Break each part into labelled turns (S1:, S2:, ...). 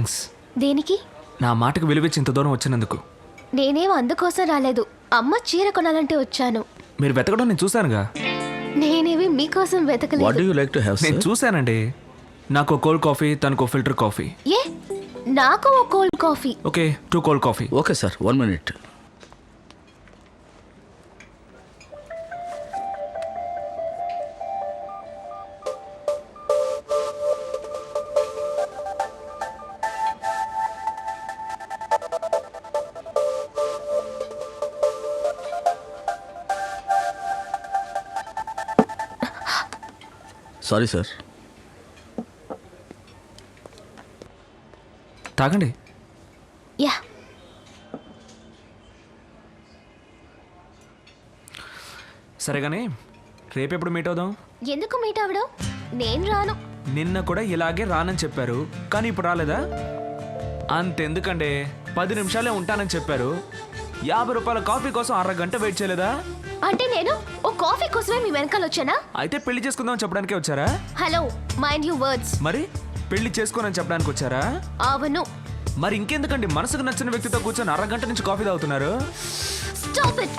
S1: Thanks.
S2: దేనికి?
S1: నా మాటకు విలువిచ్చి ఇంత దూరం వచ్చినందుకు.
S2: నేనేం అందుకోసం రాలేదు. అమ్మ చీర కొనాలంటే వచ్చాను.
S1: మీరు వెతకడం నేను చూశానుగా.
S2: నేనేవి మీకోసం
S3: what
S2: వెతకలేదు
S3: do you like to have
S1: నేను చూశానండి. నాకు కోల్డ్ కాఫీ తనకు ఫిల్టర్ కాఫీ.
S2: ఏ? నాకు ఓ cold coffee.
S1: Okay two cold coffee.
S3: Okay sir one minute sorry sir.
S1: తాగండి.
S2: యా.
S1: సరే కానీ రేపు ఎప్పుడు మీట్ అవుదాం?
S2: ఎందుకు మీట్ అవడం నేను రాను.
S1: నిన్న కూడా ఇలాగే రానని చెప్పారు కానీ ఇప్పుడు రాలేదా? అంతెందుకండి పది నిమిషాలే ఉంటానని చెప్పారు. యాభై రూపాయల కాఫీ కోసం అరగంట వెయిట్ చేయలేదా?
S2: అంటే నేను ఓ కాఫీ కోసమే మీ వెనకాల వచ్చానా?
S1: అయితే పెళ్ళి చేసుకుందామని చెప్పడానికే వచ్చారా?
S2: Hello mind you words.
S1: మరి పెళ్ళి చేసుకోనని చెప్పడానికి వచ్చారా?
S2: అవును.
S1: మరి ఇంకెందుకండి? మనసుకు నచ్చిన వ్యక్తితో కూర్చొని అరగంట నుంచి కాఫీ తాగుతున్నారు?
S2: Stop it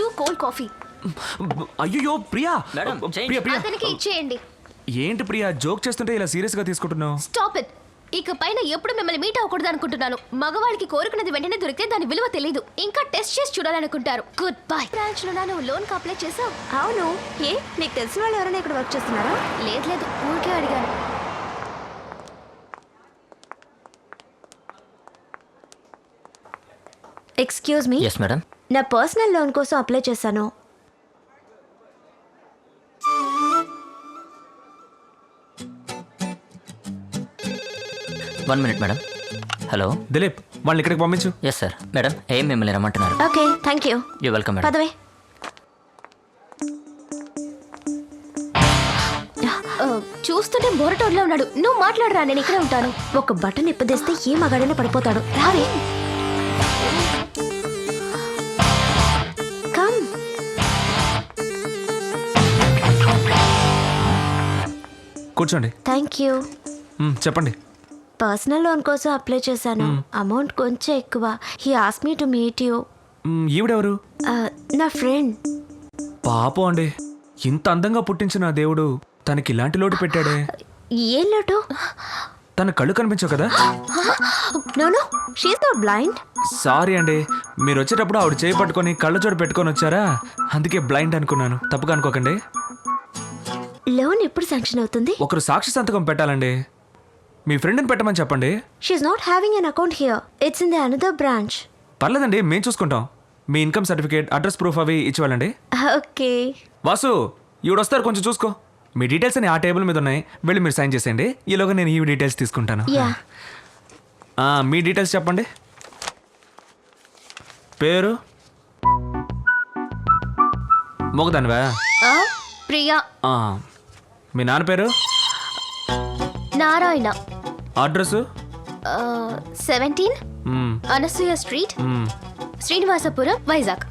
S2: two cold coffee
S1: అయ్యో ప్రియా. ప్రియా ప్రియా.
S2: అతనికి ఇచ్చేయండి.
S1: ఏంటి ప్రియా? జోక్ చేస్తుంటే ఇలా సీరియస్గా తీసుకుంటున్నావు?
S2: స్టాప్ ఇట్ ఇక పైన ఎప్పుడు మిమ్మల్ని మీట్ అవ్వకూడదు అనుకుంటున్నాను. మగవాళ్ళకి కోరుకున్నది వెంటనే దొరికితే దాని విలువ తెలియదు ఇంకా టెస్ట్ చేసి చూడాలనుకుంటారు. గుడ్ బై బ్రాంచ్లో నువ్వు లోన్కి అప్లై చేసావు?
S4: అవును. ఏ? నీకు తెలిసిన వాళ్ళు ఎవరైనా ఇక్కడ వర్క్ చేస్తున్నారా?
S2: లేదు లేదు. ఊరికే అడిగాను.
S4: ఎక్స్క్యూజ్ మీ
S5: ఎస్ మేడం
S4: నా పర్సనల్ లోన్ కోసం అప్లై చేశాను.
S5: One minute madam hello
S1: Dilip వాళ్ళని ఇక్కడికి పంపించు.
S5: ఎస్ సార్ మేడం ఏం మిమ్మల్ని రమ్మంటున్నారు?
S4: Okay thank you
S5: you welcome madam
S4: పదవే.
S2: చూస్తుంటే బోరటోడ్లో ఉన్నాడు. నువ్వు మాట్లాడరా నేను ఇక్కడే ఉంటాను.
S4: ఒక బటన్ ఇప్పదేస్తే ఏ మగాడైనా పడిపోతాడు. రావే. కమ్
S1: కూర్చోండి.
S4: థ్యాంక్ యూ
S1: చెప్పండి.
S4: పర్సనల్ లోన్ కోసం అప్లై చేశాను. అమౌంట్ కొంచెం ఎక్కువ. He ask me to meet you.
S1: ఈవిడెవరు?
S4: నా ఫ్రెండ్.
S1: పాపం అండి. ఇంత అందంగా పుట్టించిన దేవుడు తనకి ఇలాంటి లోటు పెట్టాడే.
S4: ఏం లోటు?
S1: తన కళ్ళు కనిపించవు కదా?
S4: No no she's not blind
S1: sorry అండి. మీరు వచ్చేటప్పుడు ఆవిడ చేయి పట్టుకొని కళ్ళ చోటు పెట్టుకొని వచ్చారా? అందుకే బ్లైండ్ అనుకున్నాను. తప్పుగా అనుకోకండి.
S4: లోన్ ఎప్పుడు శాంక్షన్ అవుతుంది?
S1: ఒకరు సాక్షి సంతకం పెట్టాలండి. మీ ఫ్రెండ్ని పెట్టమని చెప్పండి.
S4: She's not having an account here it's in the another branch
S1: పర్లేదండి మేము చూసుకుంటాం. మీ ఇన్కమ్ సర్టిఫికేట్ అడ్రస్ ప్రూఫ్ అవి ఇచ్చివ్వాలండి.
S4: ఓకే.
S1: వాసు ఈవిడ వస్తారు కొంచెం చూసుకో. మీ డీటెయిల్స్ అని ఆ టేబుల్ మీద ఉన్నాయి. వెళ్ళి మీరు సైన్ చేసేయండి. ఈలోగా నేను ఈ డీటెయిల్స్ తీసుకుంటాను.
S4: యా
S1: ఆ, మీ డీటెయిల్స్ చెప్పండి. పేరు? మొగదానివా?
S2: ప్రియా.
S1: మీ నాన్న పేరు?
S2: Narayana.
S1: Address?
S2: Seventeen Anasuya street Srinivasapuram Vizag.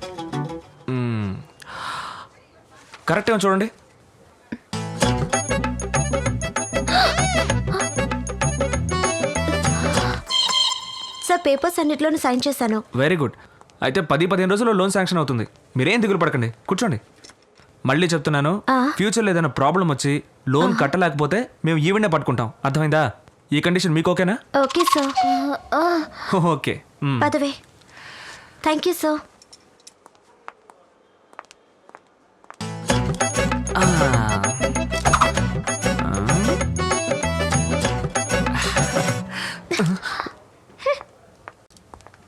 S1: Correct ఏమో చూడండి.
S4: సార్ పేపర్స్ అన్నిట్లోనూ సైన్ చేశాను.
S1: Very good. అయితే పది పదిహేను రోజుల్లో లోన్ శాంక్షన్ అవుతుంది. మీరేం దిగులు పడకండి. కూర్చోండి. మళ్ళీ చెప్తున్నాను. ఫ్యూచర్లో ఏదైనా ప్రాబ్లం వచ్చి లోన్ కట్టలేకపోతే మేము ఈవెండే పట్టుకుంటాం. అర్థమైందా? ఈ కండిషన్ మీకు ఓకేనా?
S4: Okay sir.
S1: ఓకే. మ్.
S4: పదవే థ్యాంక్ యూ సార్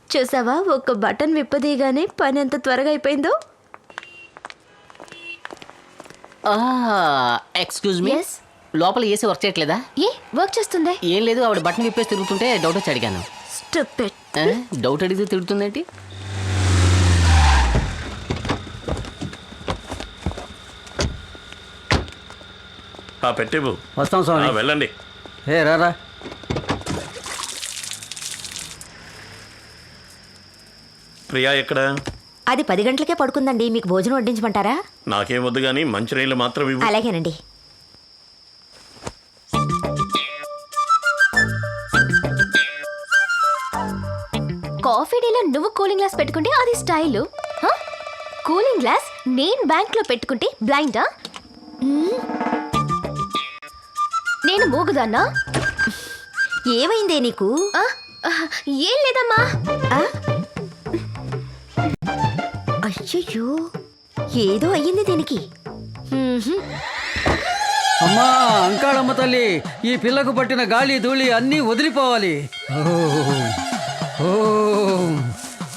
S4: చూసావా? ఒక బటన్ విప్పదీయగానే పని ఎంత త్వరగా అయిపోయిందో?
S5: Excuse me
S2: Yes?
S5: లోపల ఏసీ వర్క్ చేయట్లేదా?
S2: ఏ వర్క్ చేస్తుందే?
S5: ఏం లేదు ఆవిడ బట్టన్ విప్పేసి తిరుగుతుంటే డౌట్ వచ్చి అడిగాను.
S4: స్టూపిడ్
S5: ఆ, డౌట్ అడిగితే తిడుతుందేంటి
S6: ఆ పెట్టివు
S7: వస్తాం స్వామి.
S6: వెళ్ళండి.
S7: ఏ రారా
S6: ప్రియా ఎక్కడ?
S4: అది పది గంటలకే పడుకుందండి మీకు భోజనం వడ్డించమంటారా?
S6: నాకేం వద్దు కానీ మంచినీళ్ళు మాత్రం ఇవ్వు.
S4: అలాగేనండి.
S2: స్టైల్? కూలింగ్ గ్లాస్ నేను బ్యాంక్లో పెట్టుకుంటే బ్లైండా. నేను మూగుదాన్నా?
S4: ఏమైందే నీకు?
S2: ఆ, ఆ, ఏం లేదమ్మా.
S4: అయ్యయ్యో ఏదో అయ్యింది దీనికి. మ్మ్హ్మ్.
S3: అమ్మా అంకాళమ్మ తల్లి ఈ పిల్లకు పట్టిన గాలి ధూళి అన్నీ వదిలిపోవాలి. ఓం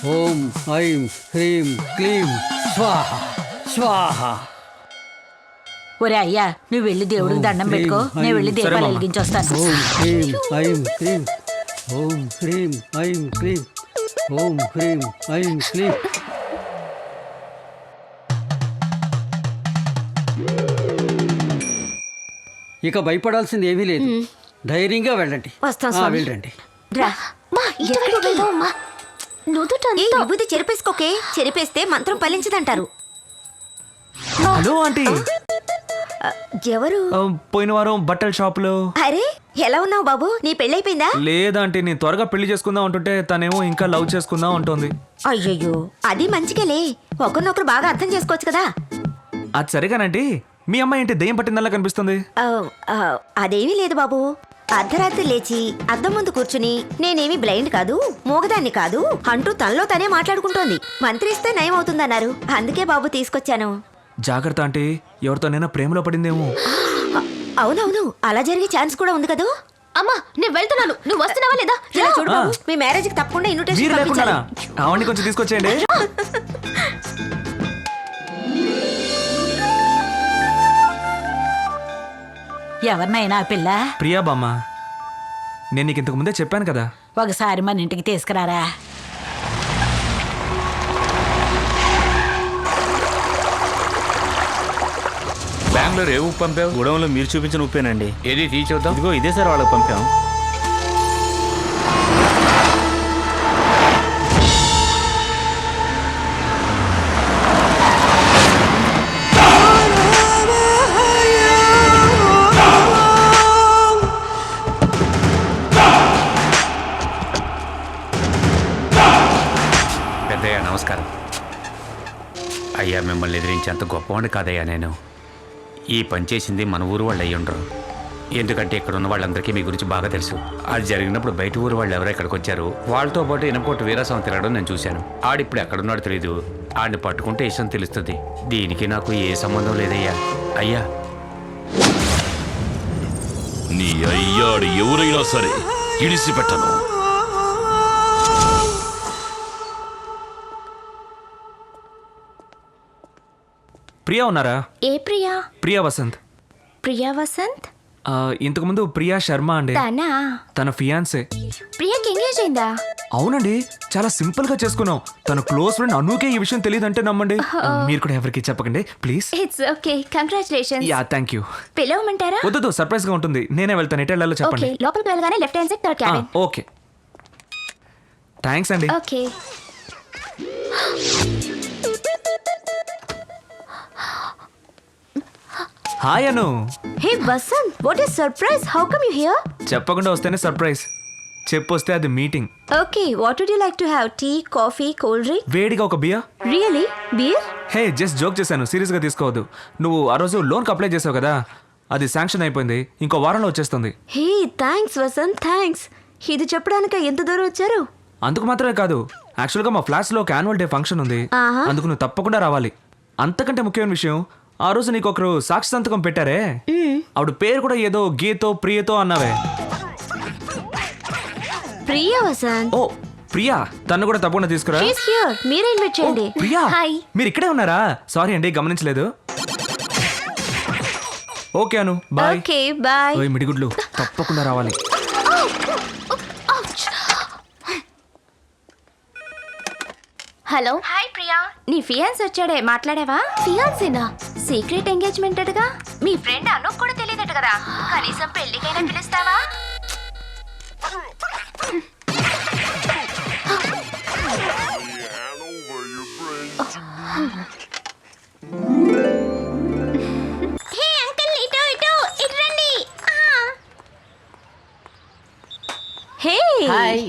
S3: ఓం ఐం హ్రీం క్లీం స్వాహ స్వాహ.
S7: ఒరే అయ్యా నువ్వు వెళ్ళి దేవుడికి దండం పెట్టుకో. నేను వెళ్ళి దీపాలు వెలిగించొస్తాను
S3: ఓం హ్రీం ఐం క్లీం. ఓం హ్రీం ఐం క్లీం. ఓం హ్రీం ఐం క్లీం. ఇక భయపడాల్సింది ఏమీ లేదు. ధైర్యంగా వెళ్ళండి.
S4: వస్తాం,
S3: ఆ,
S4: స్వామి.
S3: వెళ్ళండి.
S4: రా.
S2: మా ఇటువైపు వెళ్దామమ్మా
S4: ఏ
S2: నుదుటంతా
S4: విభూతి చెరిపేసుకోకే. చెరిపేస్తే మంత్రం ఫలించదంటారు.
S1: Hello aunty.
S4: ఆ, ఎవరు?
S1: ఆ, పోయిన వారం బట్టల షాపులో.
S4: అరే ఎలా ఉన్నావు బాబు? నీ పెళ్ళైపోయిందా?
S1: లేదంటే నేను త్వరగా పెళ్ళి చేసుకుందాం అంటుంటే తనేమో ఇంకా లవ్ చేసుకుందాం అంటుంది.
S4: అయ్యయ్యో అది మంచికేలే ఒకరినొకరు బాగా అర్థం చేసుకోవచ్చు కదా.
S1: అది సరిగానంటే. మీ అమ్మాయి ఏంటి దెయ్యం పట్టిందల్లా కనిపిస్తుంది?
S4: ఆ, ఆ, అదేమీ లేదు బాబు. అర్ధరాత్రి లేచి అద్దం ముందు కూర్చుని నేనేమి బ్లైండ్ కాదు మూగదాన్ని కాదు అంటూ తనలో తనే మాట్లాడుకుంటోంది. మంత్రిస్తే నయం అవుతుందన్నారు అందుకే బాబు తీసుకొచ్చాను.
S1: జాగ్రత్త అంటే ఎవరితోనైనా ప్రేమలో పడిందేమో.
S4: అవునవును అలా జరిగే ఛాన్స్ కూడా ఉంది కదా?
S2: అమ్మా నేను వెళ్తున్నాను. నువ్వు వస్తున్నావా లేదా?
S4: ఇలా. చూడు బాబు మీ మ్యారేజ్కి తప్పకుండా ఇన్విటేషన్
S1: మీరు లేకుండా
S4: పంపించాలి.
S1: కొంచెం తీసుకొచ్చేయండి.
S7: ఎవరినైనా పిల్ల?
S1: ప్రియా బామ్మ నేను నీకు ఇంతకు ముందే చెప్పాను కదా.
S7: ఒకసారి మన ఇంటికి తీసుకురారా?
S8: బెంగళూరు ఏ ఉప్పు పంపావు?
S6: గూడెంలో మీరు చూపించిన ఉప్పేనండి.
S8: ఏది తీర్చొద్దాం
S6: ఇదిగో ఇదే సార్ వాళ్ళకి పంపాం.
S8: మిమ్మల్ని ఎదిరించేంత గొప్పవాడిని కాదయ్యా నేను. ఈ పని చేసింది మన ఊరు వాళ్ళు అయ్యుండరు ఎందుకంటే ఇక్కడ ఉన్న వాళ్ళందరికీ మీ గురించి బాగా తెలుసు. అది జరిగినప్పుడు బయట ఊరు వాళ్ళు ఎవరో ఇక్కడికి వచ్చారు. వాళ్ళతో పాటు ఇనకోటి వీరాసం తిరగడం నేను చూశాను. ఆడిప్పుడు ఎక్కడున్నాడో తెలియదు ఆడిని పట్టుకుంటే ఇష్టం తెలుస్తుంది. దీనికి నాకు ఏ సంబంధం లేదయ్యా. అయ్యా.
S9: నీ అయ్యాడు ఎవరైనా సరే ఇడిసిపెట్టను.
S1: ప్రియా ఉన్నారా?
S2: ఏ ప్రియా?
S1: ప్రియా వసంత్.
S2: ప్రియా వసంత్?
S1: ఆ, ఇంతకుముందు ప్రియా శర్మ అండి.
S2: తనా?
S1: తన ఫియాన్సే.
S2: ప్రియాకి ఎంగేజ్ అయిందా?
S1: అవునండి చాలా సింపుల్గా చేసుకున్నాం. తన క్లోజ్ ఫ్రెండ్ అనుకే ఈ విషయం తెలియదంటే నమ్మండి. మీరు కూడా ఎవరికి చెప్పకండి please.
S2: It's okay congratulation
S1: yeah thank you
S2: పిలవమంటారా?
S1: వద్దు సర్ప్రైజ్గా ఉంటుంది. నేనే వెళ్తాను ఎటు వెళ్ళాలో చెప్పండి.
S2: లోపలికి వెళ్ళగానే left hand side third cabin
S1: okay thanks అండి.
S2: Okay
S1: hi Anu
S4: hey Vasanth what is surprise how come you here
S1: చెప్పకుండా వస్తేనే సర్ప్రైజ్ చెప్పొస్తే అది meeting
S4: okay what would you like to have tea coffee cold drink
S1: వేడిగా ఒక beer
S4: really beer
S1: hey just joke చేశాను. సీరియస్గా తీసుకోవద్దు. నువ్వు ఆ రోజు లోన్కి అప్లై చేసావు కదా? అది శాంక్షన్ అయిపోయింది. ఇంకో వారంలో వచ్చేస్తుంది.
S4: హే థ్యాంక్స్ వసంత్ థ్యాంక్స్ ఇది చెప్పడానికి ఎంత దూరం వచ్చారు?
S1: అందుకు మాత్రమే కాదు. యాక్చువల్గా మా ఫ్లాట్స్లో ఒక యాన్యువల్ డే ఫంక్షన్ ఉంది. అందుకు నువ్వు తప్పకుండా రావాలి. అంతకంటే ముఖ్యమైన విషయం ఆ రోజు నీకు ఒకరు సాక్షి సంతకం పెట్టారే? ఆవిడ పేరు కూడా ఏదో గీతో ప్రియతో అన్నావే.
S4: ప్రియ వసంత్.
S1: ఓ ప్రియా తను కూడా తప్పకుండా తీసుకురా.
S4: షీస్ హియర్ మీరే ఇన్వైట్ చేయండి.
S1: ప్రియా
S2: హాయ్.
S1: మీరు ఇక్కడే ఉన్నారా? సారీ అండి గమనించలేదు. Okay Anu bye
S4: okay bye
S1: మిడిగుడ్లు తప్పకుండా రావాలి.
S2: హలో. హాయ్ ప్రియా. నీ ఫియాన్స్ వచ్చాడే మాట్లాడావా? ఫియాన్సేనా? సీక్రెట్ ఎంగేజ్మెంట్ అటగా? మీ ఫ్రెండ్ అను కూడా తెలియదట కదా. కనీసం పెళ్ళికైనా పిలుస్తావా?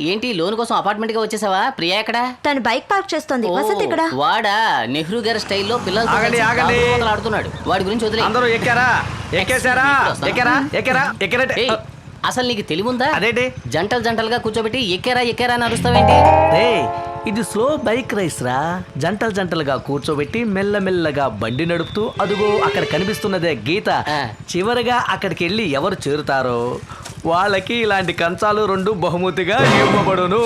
S5: ఏంటి లోన్ కోసం అపార్ట్మెంట్గా వచ్చేసావా? ప్రియా ఎక్కడ?
S4: తను బైక్ పార్క్ చేస్తోంది. వసంత్ ఇక్కడ
S5: వాడా? నెహ్రూ గారి స్టైల్లో
S1: ఆగండి, ఆగండి.
S5: మూతలు ఆడుతున్నాడు. వాడి గురించి వదిలే.
S1: అందరూ ఎక్కారా? ఎక్కేశారా? ఎక్కారా? ఎక్కారా? ఎక్కారంటే
S5: ఏయ్, అసలు నీకు తెలివుందా?
S1: అదేంటి?
S5: జంటలు జంటలుగా కూర్చోబెట్టి ఎక్కారా ఎక్కారా అని అరుస్తావేంటి?
S10: ఇది స్లో బైక్ రైస్ రా. జంటలు జంటలుగా కూర్చోబెట్టి మెల్లమెల్లగా బండి నడుపుతూ అదుగో అక్కడ కనిపిస్తున్నదే గీత.
S5: ఆ.
S10: చివరిగా అక్కడికి వెళ్ళి ఎవరు చేరుతారో వాళ్ళకి ఇలాంటి కంచాలు రెండు బహుమతిగా ఇవ్వబడును.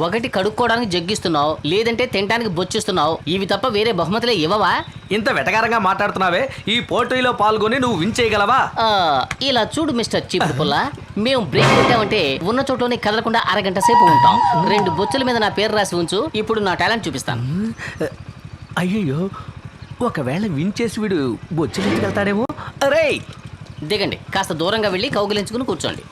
S5: ఒకటి కడుక్కోవడానికి జగ్గిస్తున్నావు లేదంటే తినడానికి బొచ్చిస్తున్నావు ఇవి తప్ప వేరే బహుమతులే ఇవ్వవా?
S10: ఇంత వెటకారంగా మాట్లాడుతున్నావే ఈ పోటీలో పాల్గొని నువ్వు విన్ చేయగలవా?
S5: ఆ, ఇలా చూడు మిస్టర్ పుల్ల మేము బ్రేక్ పెట్టామంటే ఉన్న చోట్లోనే కదలకుండా అరగంట సేపు ఉంటాం. రెండు బొచ్చుల మీద నా పేరు రాసి ఉంచు ఇప్పుడు నా టాలెంట్ చూపిస్తాను.
S10: అయ్యయ్యో ఒకవేళ విన్ చేసి వీడు బొచ్చులెత్తుకెళ్తాడేమో రే
S5: దిగండి. కాస్త దూరంగా వెళ్ళి కౌగిలించుకుని కూర్చోండి.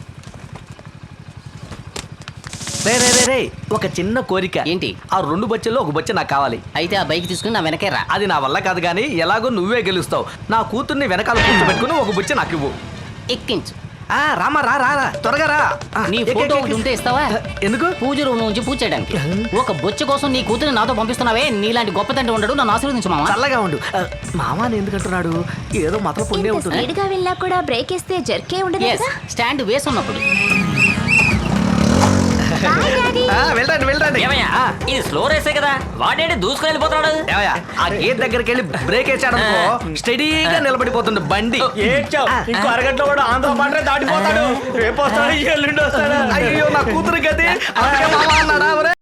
S10: రే రే రే రే ఒక చిన్న కోరిక.
S5: ఏంటి?
S10: ఆ రెండు బొచ్చెల్లో ఒక బొచ్చ నాకు కావాలి.
S5: అయితే ఆ బైక్ తీసుకుని నా వెనకే రా.
S10: అది నా వల్ల కాదు కానీ ఎలాగో నువ్వే గెలుస్తావు. నా కూతుర్ని వెనకాల కూర్చోబెట్టుకుని ఒక బుచ్చి నాకు ఇవ్వు.
S5: ఎక్కించు.
S10: ఆ రామా రా రా రా, త్వరగా రా. ఆ,
S5: నీ
S10: ఎక్కి,
S5: ఫోటో
S10: ఎక్కి,
S5: ఒకటి ఉంటే. ఇస్తావా?
S10: ఎందుకు?
S5: పూజ రూమ్ నుంచి పూజ చేయడానికి. ఒక బొచ్చ కోసం నీ కూతురు నాతో పంపిస్తున్నావే. నీలాంటి గొప్ప తండ్రి ఉండడు. నన్ను ఆశీర్వదించు మామ.
S10: చల్లగా ఉండు. ఆ, మామాని ఎందుకంటున్నాడు ఏదో మతల పుణ్యం
S2: ఇంత
S10: ఉంటుంది.
S2: స్పీడ్గా వెళ్ళా కూడా బ్రేక్ వేస్తే జర్కే ఉండదు
S5: ఎస్
S2: కదా?
S5: స్టాండ్ వేసి ఉన్నప్పుడు
S10: వెళ్ళండి వెళ్ళండి. ఆ,
S5: ఇది స్లో రేసే కదా. వాడేంటి దూసుకొని వెళ్ళిపోతున్నాడు?
S10: ఏమయ్య, ఆ గేట్ దగ్గరికి వెళ్ళి బ్రేక్ వేసాడు స్టడీగా నిలబడిపోతుంది బండి.
S1: ఇంకో అరగంటలో కూడా ఆంధ్ర పాటలే దాటిపోతాడు. రేపు వస్తాడు? ఎల్లుండి వస్తాడు?
S10: అయ్యో నా కూతురు గది అన్నాడా?